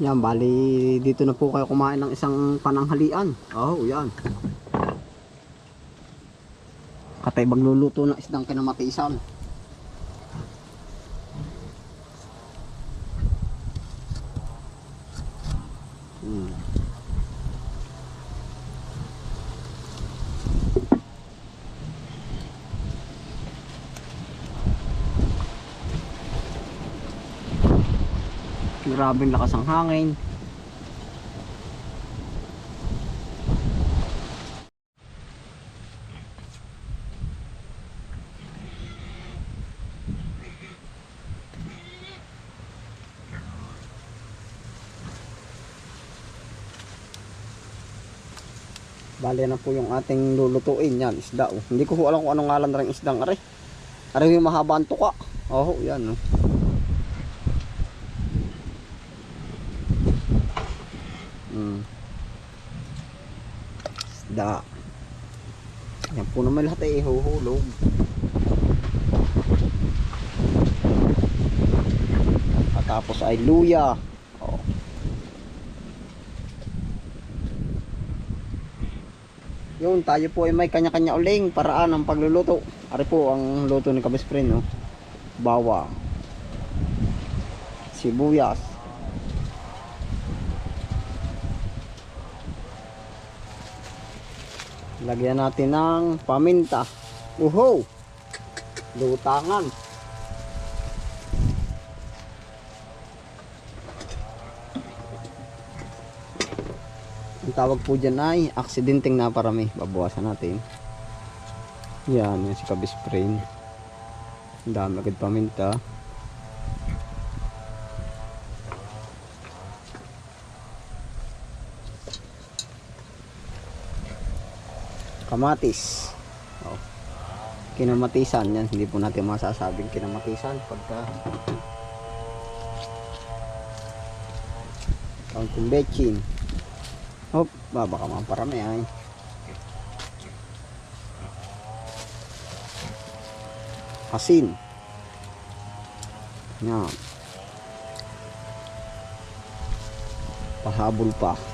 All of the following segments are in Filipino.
Yan, bali dito na po kayo kumain ng isang pananghalian. Oh, yan. Katay magluluto ng isdang kinamatisan. Hmm. Grabing lakas ang hangin. Bali na po yung ating lulutuin yan, isda. Oh. Hindi ko alam kung anong ngalan ng isdang are. Are yung mahaba ang tuka. Oh, yan. Oh. Mm. Isda. Yan po naman lahat ay ihuhulog. At tapos ay luya. Oh. Yun, tayo po ay may kanya-kanya uling paraan ng pagluluto. Ari po ang luto ni Kabisprin, no? Bawa. Sibuyas. Lagyan natin ng paminta. Uho! Lutangan. Ang tawag po dyan ay aksidenteng naparami. Babawasan natin. Yan, yung si kabisprin. Ang dami agad paminta. Kamatis. Oh. Kinamatisan yan. Hindi po natin masasabing kinamatisan pagka kaunting betchin. Hop, ba baka maparami ay. Asin. Yan. Pahabol pa.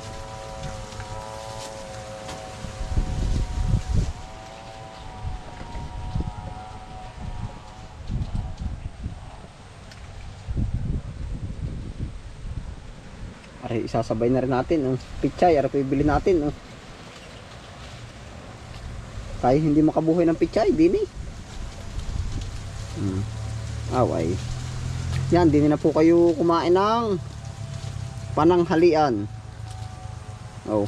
Ari, isasabay na rin natin. Oh. Pichay, ari bibili natin. Oh. Tayo hindi makabuhay ng pichay, dini. Hmm. Away. Yan, dini na po kayo kumain ng pananghalian. Oh.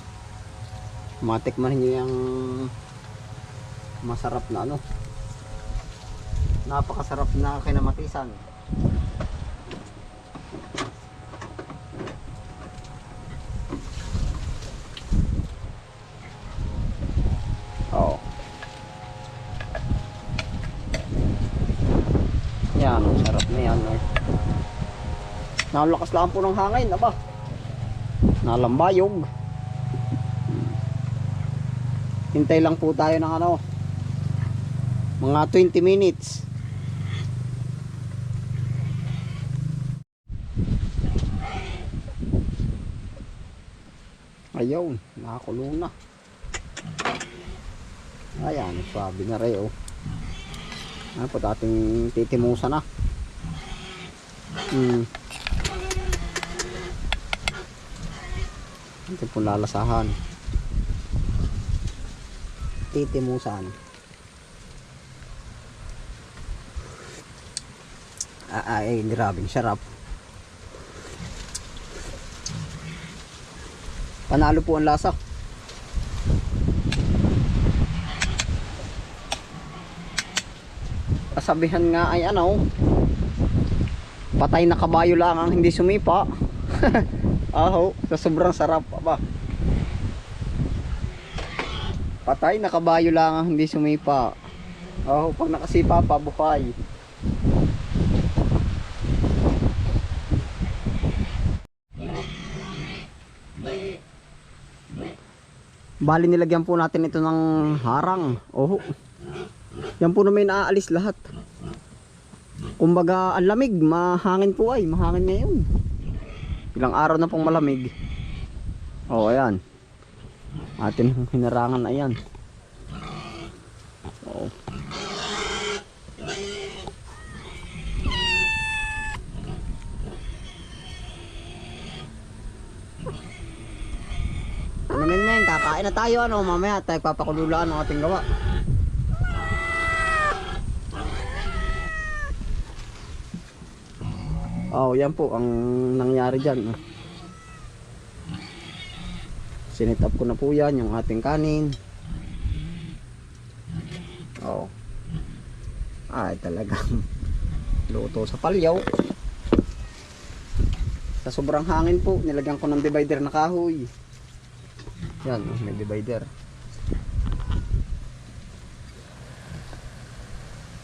Matikman niyo yung masarap na ano. Napakasarap na kinamatisan. Oo. Yan, ang sarap na yan. Eh. Nalakas lang po ng hangin, aba. Nalambayog. Hintay lang po tayo ng ano, mga 20 minutes. Ayun, nakakulong na. Ayan, swabe na rin oh. Ano po dating titimusa na. Hmm. Ito po lalasahan. Titimusan. Ah, ay, grabing sarap. Panalo po ang lasa. kasabihan nga ay ano patay na kabayo lang ang hindi sumipa aho sa sobrang sarap ba patay na kabayo lang ang hindi sumipa aho pag nakasipa pa buhay bali nilagyan po natin ito ng harang oho yan po na may naaalis lahat. Kumbaga, ang lamig, mahangin po ay, mahangin ngayon. Ilang araw na pong malamig. Oh, ayan. Atin hinarangan na yan. Oo. Ano men men, kakain na tayo ano, mamaya tayo papakululaan ang ating gawa. Oh, yan po ang nangyari diyan. Oh. Sinit up ko na po yan, yung ating kanin. Oh. Ay, talagang luto sa palyaw. Sa sobrang hangin po, nilagyan ko ng divider na kahoy. Yan, oh, may divider.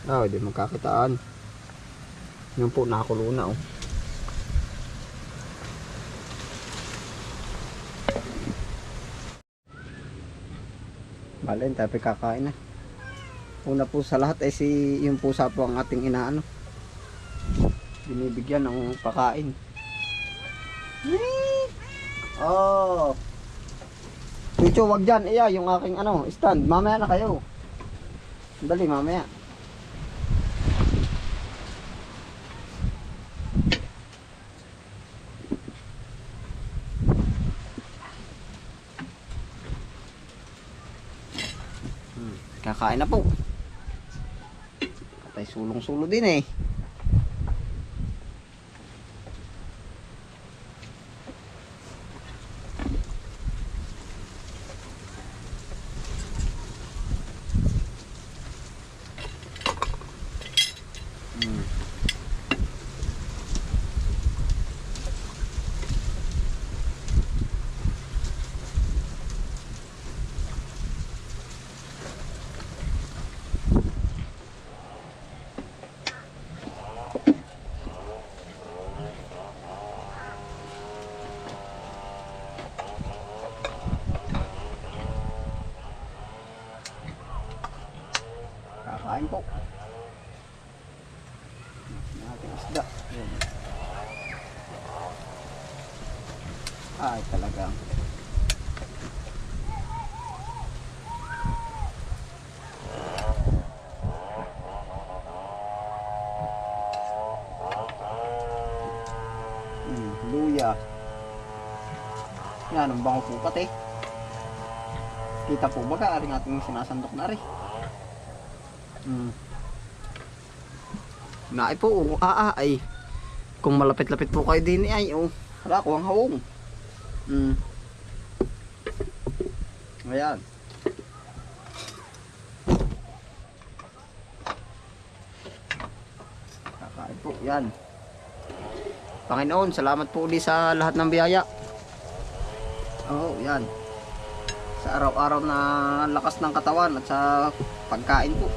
Ah, hindi magkakitaan. Yan po, nakakulo na oh. Balen, tayo kakain na. Una po sa lahat ay si yung pusa po ang ating inaano. Binibigyan ng pakain. Oh. Chucho, wag dyan. Iya, yung aking ano, stand. Mamaya na kayo. Dali, mamaya. Kakain na po. Patay sulong-sulo din eh. Hmm. Kakain po. Yung ating isda. Yun. Ay, talagang. Mm, luya. Yan, ang bango po pati. Kita po ba ka? Aring ating sinasandok na rin. Mm. Naay po, ah, ay. Kung malapit-lapit po kayo din ay, oh. Wala ko ang hawong. Mm. Ayan. Kakain po, yan. Panginoon, salamat po ulit sa lahat ng biyaya. Oh, yan. Sa araw-araw na lakas ng katawan at sa pagkain po.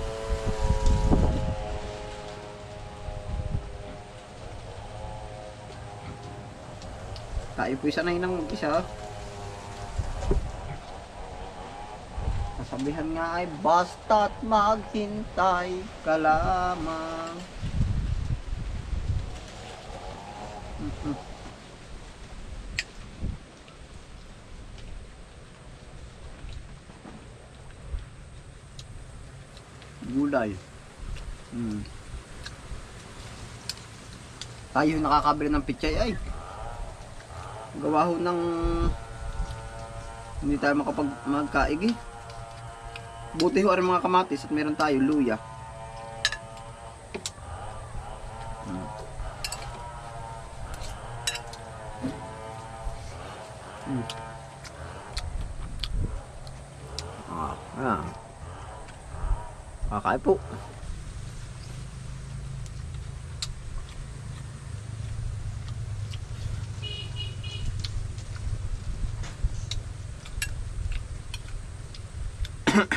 Tayo po isa na ng mag-isa. Kasabihan nga ay basta't maghintay ka lamang. Mhm. Gulay. Hmm. Tayo nakakabili ng pichay ay gawa ho ng hindi tayo makapag magkaig eh. Buti ho ang mga kamatis at meron tayo luya. Hmm. Hmm. Ah, ah. Kakain po. Masarap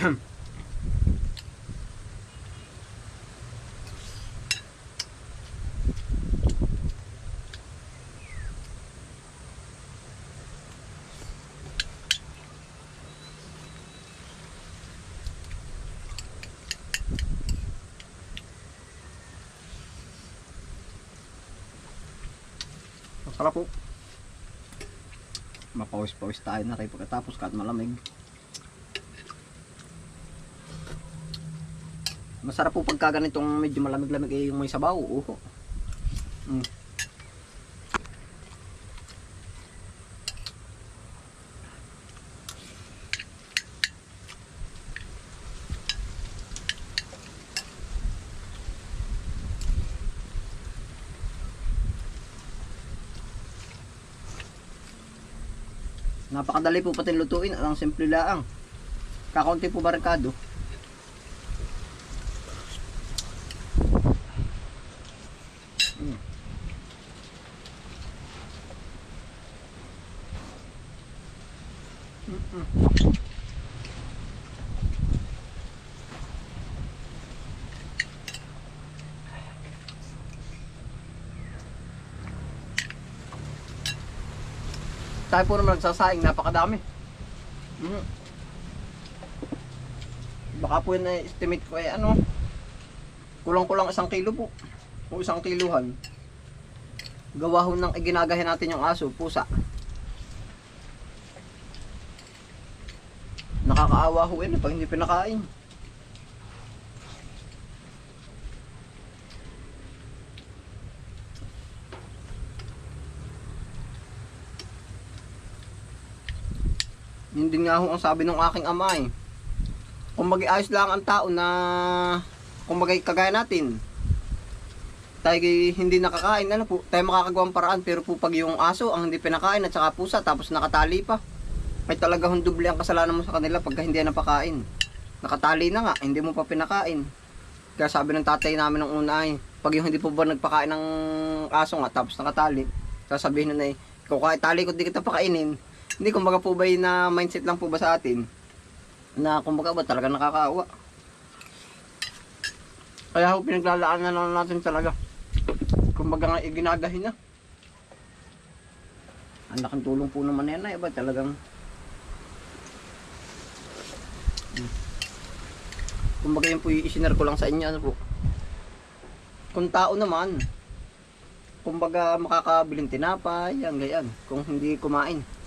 po. Mapawis-pawis tayo na rin pagkatapos kahit malamig. Masarap po pagka ganitong medyo malamig-lamig eh, yung may sabaw. Uho. Mm. Napakadali po pati lutuin. Ang simple laang. Kakaunti po barikado. Mm. Mm-mm. Tayo po naman nagsasaing, napakadami. Mm. Baka po yun estimate ko ay ano, kulang-kulang isang kilo po. O isang kiluhan. Gawa ho ng iginagahin natin yung aso, pusa. Nakakaawa ho yun eh, pag hindi pinakain. Din nga ho ang sabi ng aking ama eh. Kung mag-ayos lang ang tao na kung kagaya natin, tayo hindi nakakain, ano po, tayo makakagawang paraan, pero po pag yung aso ang hindi pinakain at saka pusa, tapos nakatali pa, may talaga hunduble ang kasalanan mo sa kanila pagka hindi napakain. Nakatali na nga, hindi mo pa pinakain. Kaya sabi ng tatay namin nung una ay, pag yung hindi po ba nagpakain ng aso nga, tapos nakatali, sasabihin nun ay, kung kahit tali ko di kita pakainin, hindi kumbaga po ba na mindset lang po ba sa atin, na kumbaga ba talaga nakakaawa. Kaya ho pinaglalaan na lang natin talaga. Kumbaga nga iginagahin na. Ang laking tulong po naman yan ay ba talagang. Kumbaga yun po isinar ko lang sa inyo ano po. Kung tao naman, kumbaga makakabiling tinapay, yan ganyan. Kung hindi kumain.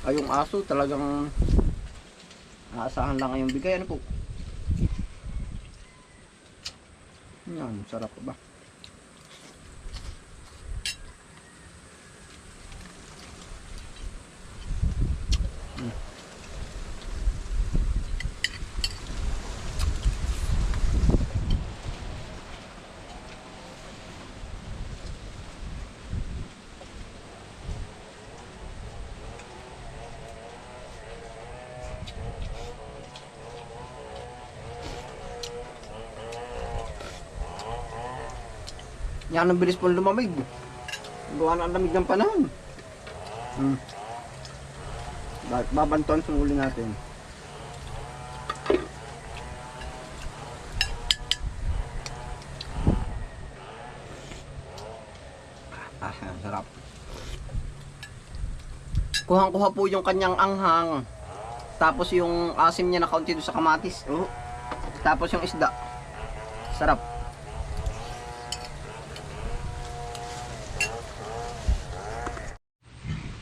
Ay yung aso talagang aasahan lang ngayong bigay ano po. Yan, sarap ba? Yan ang bilis po lumamig. Gawa na ang lamig ng panahon. Hmm. Ba- Babanton sa uli natin. Ah, ang sarap. Kuhang-kuha po yung kanyang anghang. Tapos yung asim niya na kaunti doon sa kamatis. Oh. Tapos yung isda. Sarap.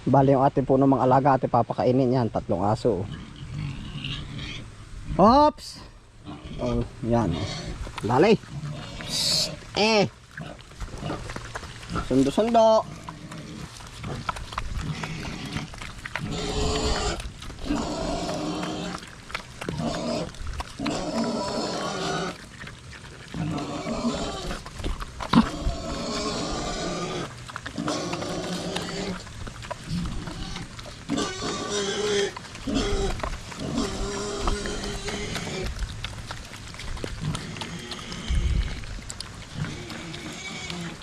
Bali yung ate po ng mga alaga ate papakainin yan. Tatlong aso. Ops! Oh, yan. Dali. Eh. Sundo-sundo.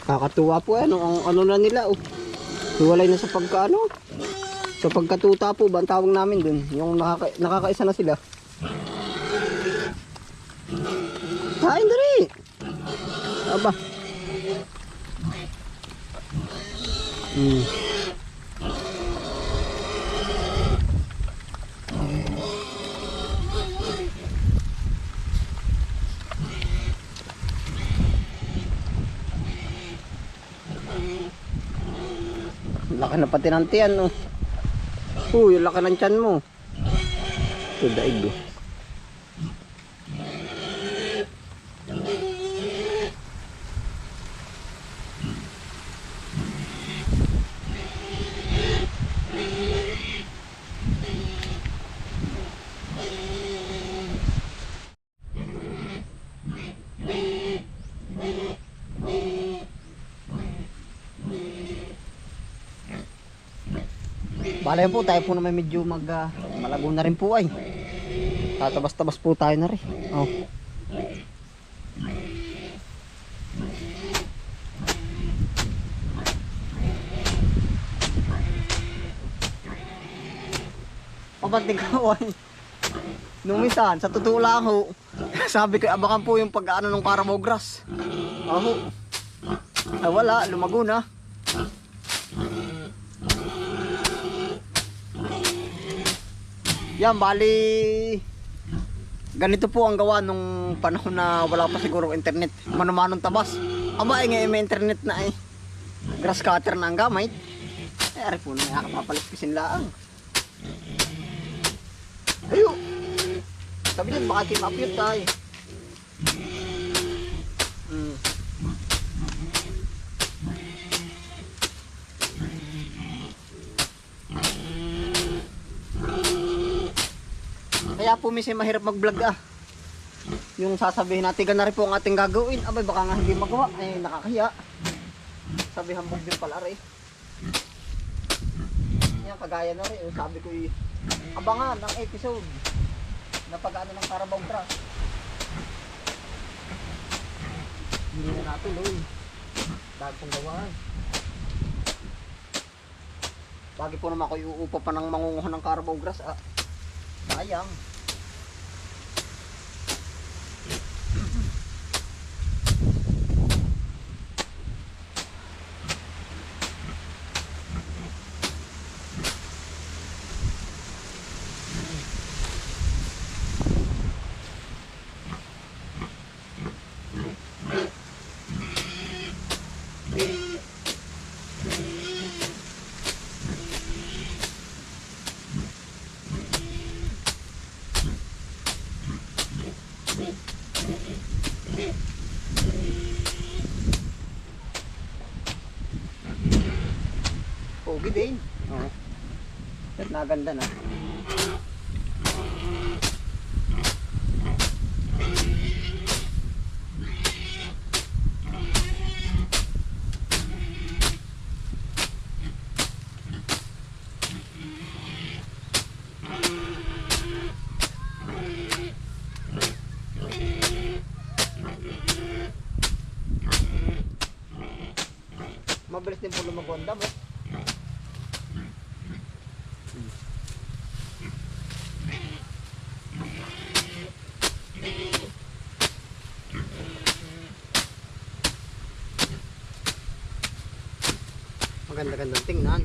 Kakatuwa po ano, ang ano na nila oh. Hiwalay na sa pagkaano. Sa pagkatuta po ba namin dun. Yung nakaka, nakakaisa na sila. Kain dali. Aba. Hmm. Laki na pati ng tiyan, oh. Uy, laki ng tiyan mo. Ito, daig, oh. Bale po, tayo po naman medyo mag ah, malago na rin po ay. Tatabas-tabas po tayo na rin. Oh. Ko ay. Nung minsan, sa totoo lang ho, sabi ko, abakan po yung pag-ano ng Carabao grass. Aho. Ay wala, lumago na. Yan, bali ganito po ang gawa nung panahon na wala pa siguro internet. Manumanong tabas. Aba, eh, ngayon may internet na eh. Grass cutter na ang gamit. Eh, ari po na nakapapalispisin laang. Ayo. Sabi niya, baka team up yun tayo. Kaya po minsan mahirap mag-vlog ah. Yung sasabihin natin, ganun rin po ang ating gagawin. Abay, baka nga hindi magawa. Ay, nakakahiya. Sabi hambog din pala rin. Yan, kagaya na rin. Sabi ko, eh, abangan ng episode na pag-ano ng Carabao Grass. Hindi na natuloy. Dahil pong gawa. Lagi po naman ako iuupa pa ng mangunguhan ng Carabao Grass. Ah. Sayang. Din. Oo. At naganda na. Mabilis din po lumago ang damo. Maganda-gandang tingnan.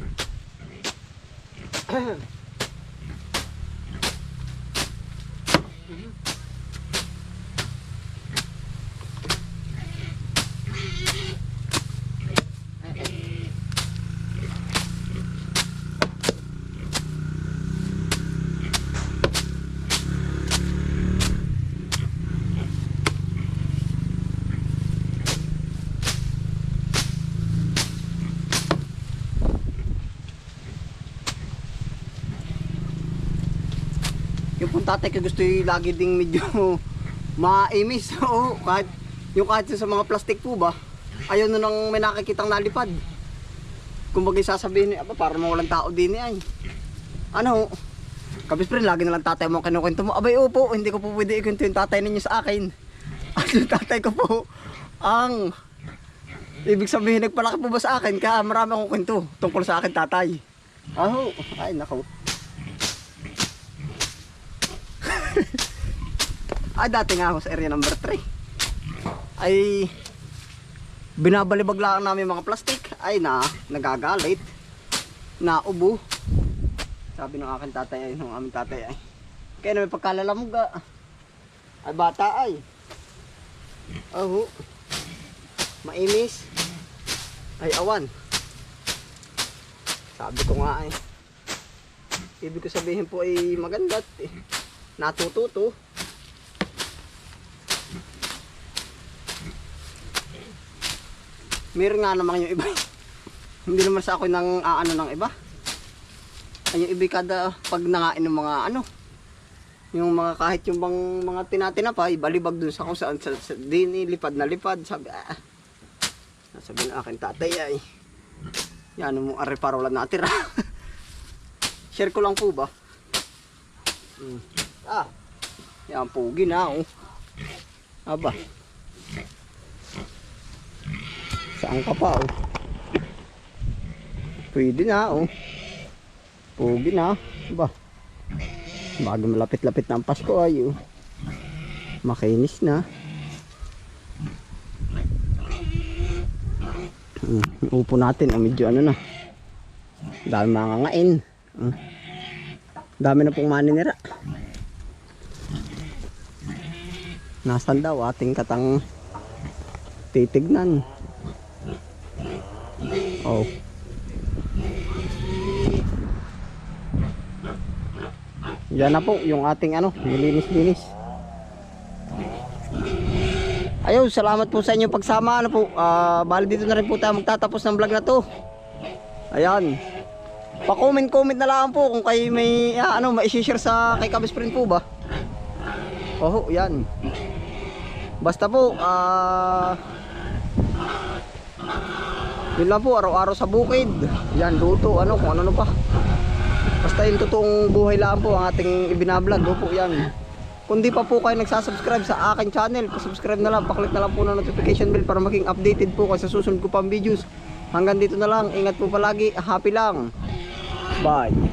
yung pong tatay ko gusto yung lagi ding medyo maimis. Oo, kahit, yung kahit sa mga plastic po ba, ayaw na nang may nakikitang nalipad. Kung bagay sasabihin niya, para mawalang tao din ay. Ano, kabis rin, lagi na lang tatay mo kinukwento mo. Abay, opo, hindi ko po pwede ikwento yung tatay ninyo sa akin. At yung tatay ko po, ang ibig sabihin, nagpalaki po ba sa akin, kaya marami akong kwento tungkol sa akin tatay. Aho, ay nako. Ay, dati nga ako sa area number 3. Ay, binabalibag lang namin mga plastic. Ay, na, nagagalit. Na ubo. Sabi ng aking tatay ay, ng aming tatay ay. Kaya na may pagkalalamog ah. Ay, bata ay. Oh, mainis. Ay, awan. Sabi ko nga eh. Ibig ko sabihin po ay maganda at eh, natututo. Meron nga naman yung iba. Hindi naman sa ako nang aano ng iba. Ay yung iba kada pag nangain ng mga ano. Yung mga kahit yung bang mga tinatinapay, balibag dun sa kung saan sa, sa din lipad na lipad. Sabi ah. Sabi ng akin tatay ay. Yan mo are para natira. Share ko lang po ba? Hmm. Ah. Yan pugi na oh. Aba. Saan ka pa oh? Pwede na oh. Pugi na. Aba. Bago malapit-lapit na ang Pasko ay oh. Makinis na. Hmm, upo natin, oh, medyo ano na. Dami mga ngain. Hmm. Dami na pong maninira. Nasaan daw ating katang titignan. Oh. Yan na po yung ating ano, nilinis-linis. Ayaw, salamat po sa inyong pagsama. Ano po, ah, bali dito na rin po tayo magtatapos ng vlog na to. Ayan. Pa-comment-comment na lang po kung kayo may ah, ano, mai-share sa kay Kabis Friend po ba? Oh, yan. Basta po, ah yun lang po, araw-araw sa bukid. Yan, luto, ano, kung ano pa. Basta yung totoong buhay lang po ang ating ibinablog. Opo, yan. Kung di pa po kayo nagsasubscribe sa aking channel, pasubscribe na lang, paklik na lang po ng notification bell para maging updated po kayo sa susunod ko pang videos. Hanggang dito na lang, ingat po palagi, happy lang. Bye.